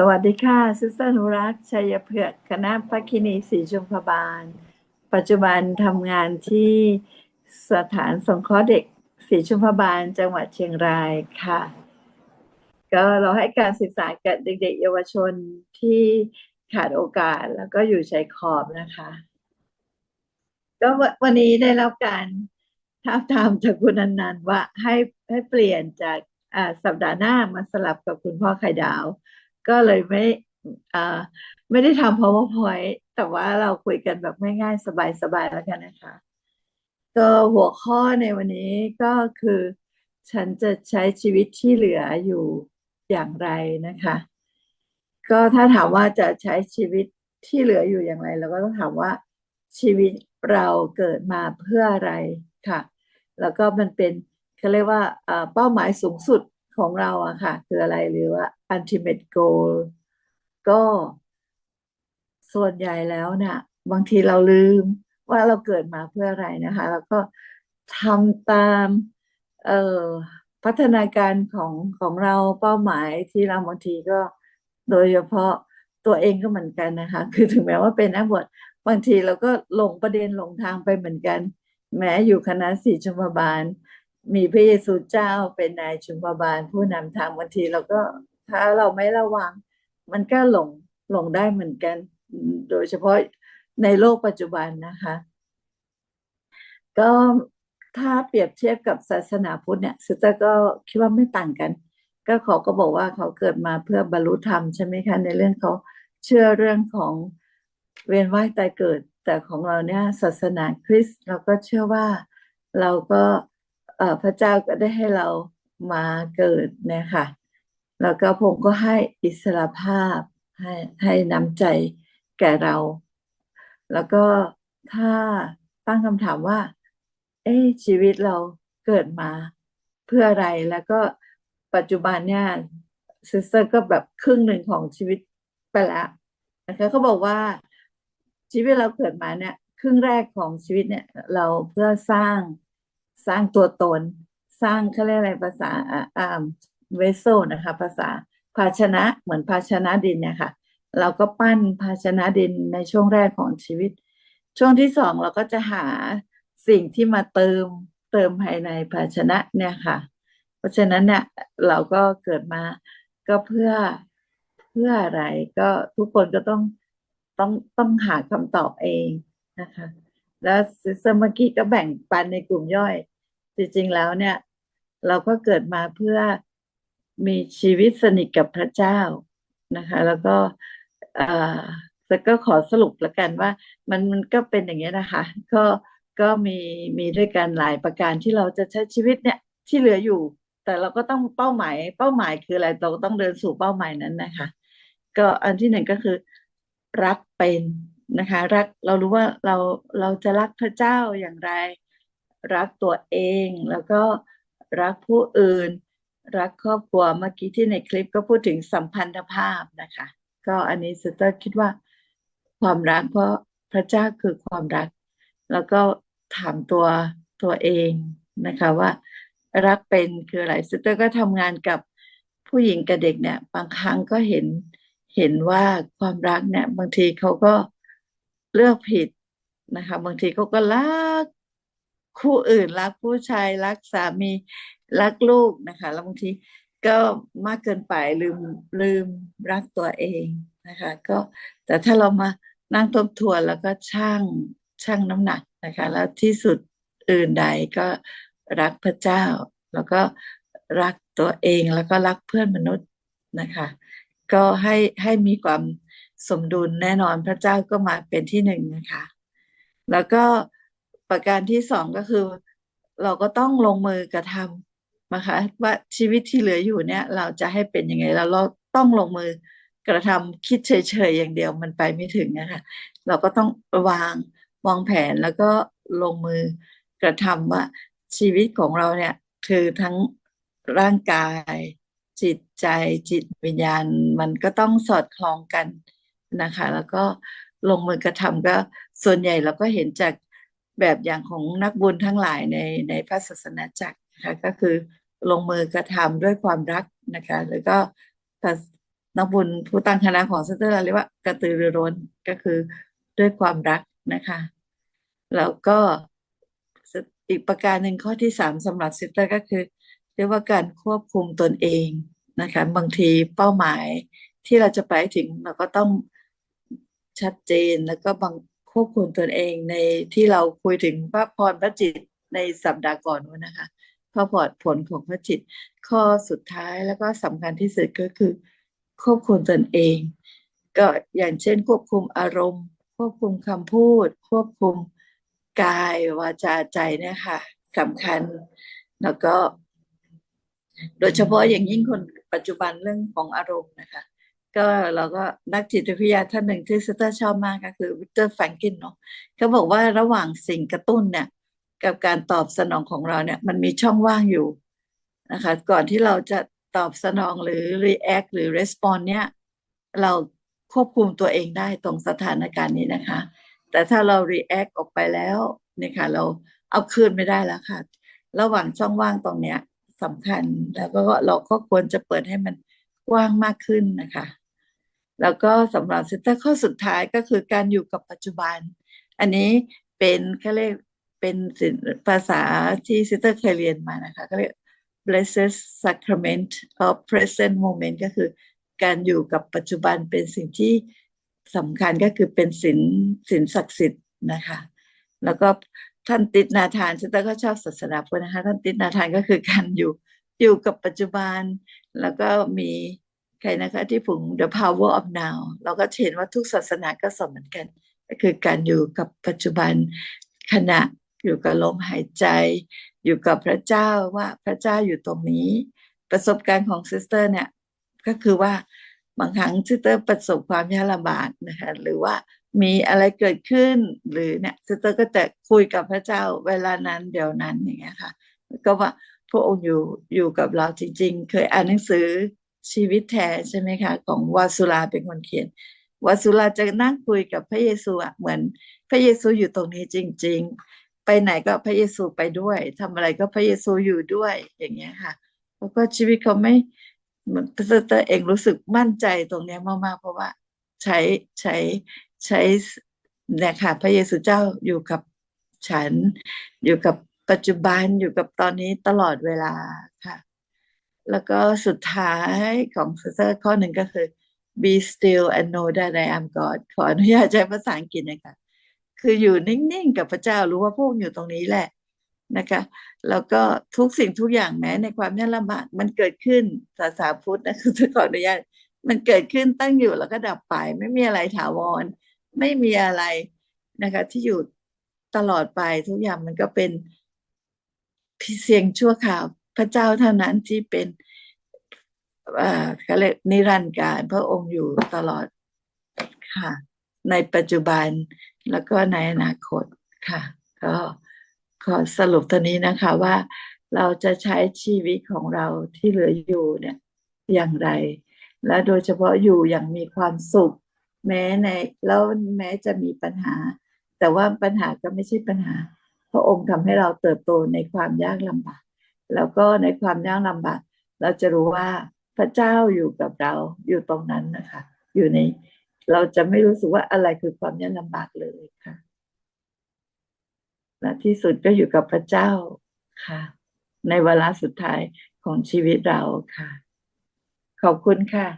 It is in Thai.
สวัสดีค่ะซิสเตอร์นุรัตน์ชัยเผือกคณะพระคินีศรีชุมพบาล ปัจจุบันทำงานที่สถานสงเคราะห์เด็กศรีชุมพบาล จังหวัดเชียงรายค่ะ ก็เราให้การศึกษากับเด็กๆ เยาวชนที่ขาดโอกาสแล้วก็อยู่ชายขอบนะคะ ก็วันนี้ได้รับการท้าบทามจากคุณนันนันท์ว่าให้ให้เปลี่ยนจากอ่าสัปดาห์หน้ามาสลับกับคุณพ่อไข่ดาว ก็เลยไม่ไม่ได้ทำ powerpoint แต่ว่าเราคุยกันแบบง่ายๆ สบายๆแล้วกันนะคะ ก็หัวข้อในวันนี้ก็คือ ฉันจะใช้ชีวิตที่เหลืออยู่อย่างไรนะคะ ก็ถ้าถามว่าจะใช้ชีวิตที่เหลืออยู่อย่างไรเราก็ต้องถามว่าชีวิตเราเกิดมาเพื่ออะไรค่ะ แล้วก็มันเป็นเขาเรียกว่าเป้าหมายสูงสุด ของเราอะค่ะ คืออะไรหรือว่า ultimate goal ก็ส่วนใหญ่แล้วเนี่ยบางทีเราลืมว่าเราเกิดมาเพื่ออะไรนะคะ แล้วก็ทำตามเอ่อพัฒนาการของของเราเป้าหมายที่เราบางทีก็โดยเฉพาะตัวเองก็เหมือนกันนะคะ คือถึงแม้ว่าเป็นนักบวชบางทีเราก็หลงประเด็นหลงทางไปเหมือนกัน แม้อยู่คณะสี่ชมบาล มีพระเยซูเจ้าเป็นนายชุมพบาลผู้นำทางบางทีเราก็ถ้าเราไม่ระวัง มันก็หลงหลงได้เหมือนกัน โดยเฉพาะในโลกปัจจุบันนะคะ ก็ถ้าเปรียบเทียบกับศาสนาพุทธเนี่ยซิสเตอร์ก็คิดว่าไม่ต่างกัน ก็เขาก็บอกว่าเขาเกิดมาเพื่อบรรลุธรรมใช่ไหมคะในเรื่องเขาเชื่อเรื่องของเวียนว่ายตายเกิด แต่ของเราเนี่ยศาสนาคริสต์เราก็เชื่อว่าเราก็ พระเจ้าก็ได้ให้เรามาเกิดเนะคะแล้วก็พงก็ให้อิสรภาพให้ให้น้ำใจแก่เรา แล้วก็ถ้าตั้งคำถามว่า เอ๊ะชีวิตเราเกิดมาเพื่ออะไรแล้วก็ปัจจุบันเนี่ยซิสเตอร์ก็แบบครึ่งหนึ่งของชีวิตไปแล้วนะคะเขาบอกว่าชีวิตเราเกิดมาเนี่ย ครึ่งแรกของชีวิตเนี่ย เราเพื่อสร้าง สร้างตัวตน สร้างเขาเรียกอะไรภาษาอ่าเวโซนะคะ ภาษาภาชนะเหมือนภาชนะดินเนี่ยค่ะ เราก็ปั้นภาชนะดินในช่วงแรกของชีวิต ช่วงที่สองเราก็จะหาสิ่งที่มาเติมเติมภายในภาชนะเนี่ยค่ะ เพราะฉะนั้นเนี่ยเราก็เกิดมาก็เพื่อเพื่ออะไรก็ทุกคนก็ต้องต้องต้องหาคำตอบเองนะคะ แล้วซิสเตอร์เมื่อกี้ก็แบ่งปันในกลุ่มย่อย จริงๆแล้วเนี่ย เราก็เกิดมาเพื่อมีชีวิตสนิทกับพระเจ้านะคะ แล้วก็เออแล้วก็ขอสรุปแล้วกันว่า มันมันก็เป็นอย่างนี้ยนะคะ ก็ก็มีมีด้วยกันหลายประการที่เราจะใช้ชีวิตเนี่ยที่เหลืออยู่ แต่เราก็ต้องเป้าหมาย เป้าหมายคืออะไรเราต้องเดินสู่เป้าหมายนั้นนะคะ ก็อันที่หนึ่งก็คือ รักเป็น นะคะ รักเรารู้ว่าเราเราจะรักพระเจ้าอย่างไร รักตัวเองแล้วก็รักผู้อื่น รักครอบครัวเมื่อกี้ที่ในคลิปก็พูดถึงสัมพันธภาพนะคะ ก็อันนี้สเตอร์คิดว่าความรักเพราะพระเจ้าคือความรัก แล้วก็ถามตัวตัวเองนะคะว่ารักเป็นคืออะไรสเตอร์ก็ทำงานกับผู้หญิงกับเด็กเนี่ย บางครั้งก็เห็นเห็นว่าความรักเนี่ย บางทีเขาก็ เลือกผิดนะคะ บางทีเขาก็รักคู่อื่นรักผู้ชายรักสามีรักลูกนะคะ แล้วบางทีก็มากเกินไปลืมลืมรักตัวเองนะคะ ก็แต่ถ้าเรามานั่งทบทวนแล้วก็ชั่งชั่งน้ำหนักนะคะ แล้วที่สุดอื่นใดก็รักพระเจ้า แล้วก็รักตัวเองแล้วก็รักเพื่อนมนุษย์นะคะ ก็ให้ให้มีความ สมดุลแน่นอนพระเจ้าก็มาเป็นที่หนึ่งนะคะ แล้วก็ประการที่สองก็คือ เราก็ต้องลงมือกระทำนะคะว่าชีวิตที่เหลืออยู่เนี่ย เราจะให้เป็นยังไงแล้วเราต้องลงมือกระทำคิดเฉยๆอย่างเดียวมันไปไม่ถึงนะคะเราก็ต้องวางวางแผนแล้วก็ลงมือกระทำว่าชีวิตของเราเนี่ยคือทั้งร่างกายจิตใจจิตวิญญาณ มันก็ต้องสอดคล้องกัน นะคะ แล้วก็ลงมือกระทำก็ส่วนใหญ่เราก็เห็นจากแบบอย่างของนักบุญทั้งหลายในในพระศาสนาจักรนะคะก็คือลงมือกระทำด้วยความรักนะคะ แล้วก็นักบุญผู้ตั้งคณะของซิสเตอร์เราเรียกว่ากระตือรือร้นก็คือด้วยความรักนะคะแล้วก็อีกประการหนึ่งข้อที่สามสำหรับซิสเตอร์ก็คือ เรียกว่าการควบคุมตนเองนะคะ บางทีเป้าหมายที่เราจะไปถึงเราก็ต้อง ชัดเจนแล้วก็บังควบคุมตนเองในที่เราคุยถึงพระพรพระจิตในสัปดาห์ก่อนนู้นนะคะพระพรผลของพระจิต ข้อสุดท้ายแล้วก็สำคัญที่สุดก็คือ ควบคุมตนเอง ก็อย่างเช่น ควบคุมอารมณ์ ควบคุมคำพูด ควบคุมกายวาจาใจเนี่ยค่ะสำคัญแล้วก็ โดยเฉพาะอย่างยิ่งคนปัจจุบันเรื่องของอารมณ์นะคะ ก็เราก็นักจิตวิทยาท่านหนึ่งที่สเตอร์ชอบมากก็คือวิกเตอร์แฟรงกินเนาะเขาบอกว่าระหว่างสิ่งกระตุ้นเนี่ยกับการตอบสนองของเราเนี่ย มันมีช่องว่างอยู่นะคะ ก่อนที่เราจะตอบสนองหรือ react หรือ respond เนี่ย เราควบคุมตัวเองได้ตรงสถานการณ์นี้นะคะ แต่ถ้าเรา react ออกไปแล้วเนี่ยค่ะ เราเอาคืนไม่ได้แล้วค่ะ ระหว่างช่องว่างตรงเนี้ยสำคัญแล้วก็เราก็ควรจะเปิดให้มันกว้างมากขึ้นนะคะ แล้วก็สำหรับซิสเตอร์ข้อสุดท้ายก็คือการอยู่กับปัจจุบัน อันนี้เป็นเขาเรียกเป็นภาษาที่ซิสเตอร์เคยเรียนมานะคะก็เรียก blessed sacrament of present moment ก็คือการอยู่กับปัจจุบันเป็นสิ่งที่สำคัญก็คือเป็นศิลศิลศักดิ์สิทธิ์นะคะ แล้วก็ท่านติดนาทานซิสเตอร์ก็ชอบศาสนาพุทธนะคะ ท่านติดนาทานก็คือการอยู่อยู่กับปัจจุบัน แล้วก็มี ใครนะคะที่ผง the power of now เราก็เห็นว่าทุกศาสนาก็สอนเหมือนกัน ก็คือการอยู่กับปัจจุบันขณะอยู่กับลมหายใจ อยู่กับพระเจ้าว่าพระเจ้าอยู่ตรงนี้ ประสบการณ์ของซิสเตอร์เนี่ยก็คือว่าบางครั้งซิสเตอร์ประสบความยากลำบากนะคะหรือว่ามีอะไรเกิดขึ้นหรือเนี่ยซิสเตอร์ก็จะคุยกับพระเจ้าเวลานั้นเดี๋ยวนั้นอย่างเงี้ยค่ะ ก็ว่าพระองค์อยู่อยู่กับเราจริง ๆ เคยอ่านหนังสือ ชีวิตแท้ใช่ไหมคะของวาสุลาเป็นคนเขียนวาสุลาจะนั่งคุยกับพระเยซูอะเหมือน พระเยซูอยู่ตรงนี้จริง ๆ ไปไหนก็พระเยซูไปด้วยทำอะไรก็พระเยซูอยู่ด้วยอย่างเงี้ยค่ะแล้วก็ชีวิตเขาไม่เหมือนพระเตอร์เองรู้สึกมั่นใจตรงเนี้ยมากๆเพราะว่าใช้ใช้ใช้เนี่ยค่ะพระเยซูเจ้าอยู่กับฉัน อยู่กับปัจจุบันอยู่กับตอนนี้ตลอดเวลาค่ะ แล้วก็สุดท้ายของซิสเตอร์ข้อหนึ่งก็คือ be still and know that I am God ขออนุญาตใช้ภาษาอังกฤษนะคะคืออยู่นิ่งๆกับพระเจ้ารู้ว่าพวกอยู่ตรงนี้แหละนะคะ แล้วก็ทุกสิ่งทุกอย่างแม้ในความยากลำบากมันเกิดขึ้นศาสนาพุทธนะคือขออนุญาตมันเกิดขึ้นตั้งอยู่แล้วก็ดับไป ไม่มีอะไรถาวร ไม่มีอะไรนะคะ ที่อยู่ตลอดไปทุกอย่างมันก็เป็นเพียงชั่วข่าว พระเจ้าเท่านั้นที่เป็นอ่าเขาเรียกนิรันดร์การพระองค์อยู่ตลอดค่ะ ในปัจจุบันแล้วก็ในอนาคตค่ะ ก็ขอสรุปตัวนี้นะคะว่าเราจะใช้ชีวิตของเราที่เหลืออยู่เนี่ยอย่างไร และโดยเฉพาะอยู่อย่างมีความสุข แม้ในแล้วแม้จะมีปัญหา แต่ว่าปัญหาก็ไม่ใช่ปัญหา พระองค์ทำให้เราเติบโตในความยากลำบาก แล้วก็ในความยากลำบากเราจะรู้ว่าพระเจ้าอยู่กับเราอยู่ตรงนั้นนะคะ อยู่ในเราจะไม่รู้สึกว่าอะไรคือความยากลำบากเลยค่ะและที่สุดก็อยู่กับพระเจ้าค่ะ ในเวลาสุดท้ายของชีวิตเราค่ะ ขอบคุณค่ะ